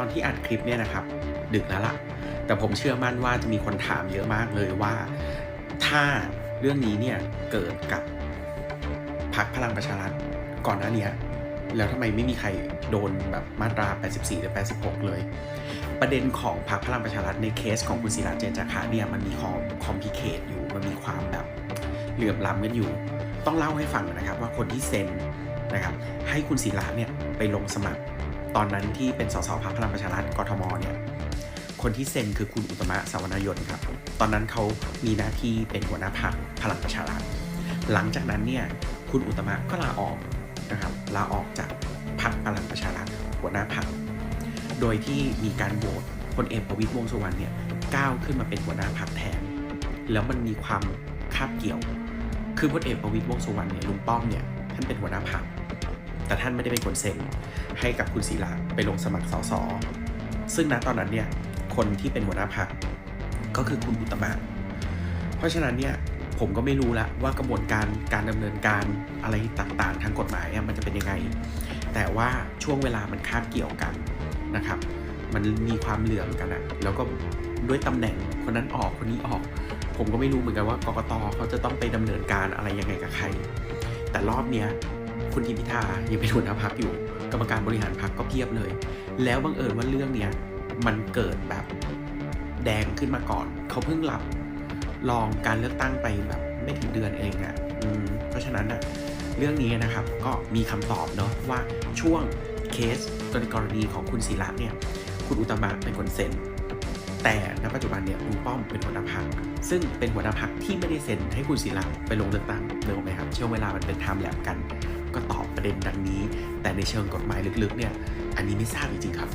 อนที่อัดคลิปเนี่ยนะครับ ดึกแล้วล่ะ แต่ผมเชื่อมั่นว่าจะมีคนถามเยอะมากเลยว่า ถ้าเรื่องนี้เนี่ยเกิดกับพรรคพลังประชารัฐก่อนหน้านี้แล้วทำไมไม่มีใครโดนแบบมาตรา 84 หรือ 86 เลย ประเด็นของพรรคพลังประชารัฐในเคสของคุณศิระเจนจาคะเนี่ยมันมีคอมคอมพิเคตอยู่ มันมีความแบบเหลื่อมล้ำกันอยู่ ต้องเล่าให้ฟังนะครับว่าคนที่เซ็นนะครับให้คุณศิระเนี่ยไปลงสมัคร ตอนนั้นที่เป็นสสพรรคพลังประชารัฐกทมเนี่ยคนที่เซ็นคือคุณอุตมะสาวนายนครับ ตอนนั้นเขามีหน้าที่เป็นหัวหน้าพรรคพลังประชารัฐ หลังจากนั้นเนี่ยคุณอุตมะก็ลาออกนะครับลาออกจากพรรคพลังประชารัฐหัวหน้าพรรคโดยที่มีการโหวตพลเอกประวิตรวงสุวรรณเนี่ยก้าวขึ้นมาเป็นหัวหน้าพรรคแทน แล้วมันมีความคาบเกี่ยว คือพลเอกประวิตรวงสุวรรณเนี่ยลุงป้อมเนี่ยท่านเป็นหัวหน้าพรรค แต่ท่านไม่ได้เป็นคนเซ็นให้กับคุณศิระไปลงสมัครสสซึ่งณตอนนั้นเนี่ยคนที่เป็นหัวหน้าพรรคก็คือคุณอุตมะเพราะฉะนั้นเนี่ยผมก็ไม่รู้ละว่ากระบวนการการดำเนินการอะไรต่างๆ ทางกฎหมายมันจะเป็นยังไง แต่ว่าช่วงเวลามันคาบเกี่ยวกันนะครับ มันมีความเหลื่อมกันอะแล้วก็ด้วยตำแหน่งคนนั้นออกคนนี้ออก ผมก็ไม่รู้เหมือนกันว่ากกตเขาจะต้องไปดำเนินการอะไรยังไงกับใคร แต่รอบเนี้ย คุณทิมพิธายังเป็นหัวหน้าพักอยู่ กรรมการบริหารพักก็เพียบเลย แล้วบังเอิญว่าเรื่องเนี้ยมันเกิดแบบแดงขึ้นมาก่อน เขาเพิ่งรับรองการเลือกตั้งไปแบบไม่ถึงเดือนเองอะ่ะเพราะฉะนั้นอะเรื่องนี้นะครับก็มีคำตอบเนาะว่าช่วงเคสกรณีของคุณศิระเนี่ยคุณอุตมะเป็นคนเซ็นแต่ณปัจจุบันเนี่ยลุงป้อมเป็นหัวหน้าพักซึ่งเป็นหัวหน้าพักที่ไม่ได้เซ็นให้คุณศิระไปลงเลือกตั้งเลยไหมครับช่วงเวลามันเป็นไทม์แลปกัน ก็ตอบประเด็นดังนี้ แต่ในเชิงกฎหมายลึกๆเนี่ยอันนี้ไม่ทราบจริงๆครับ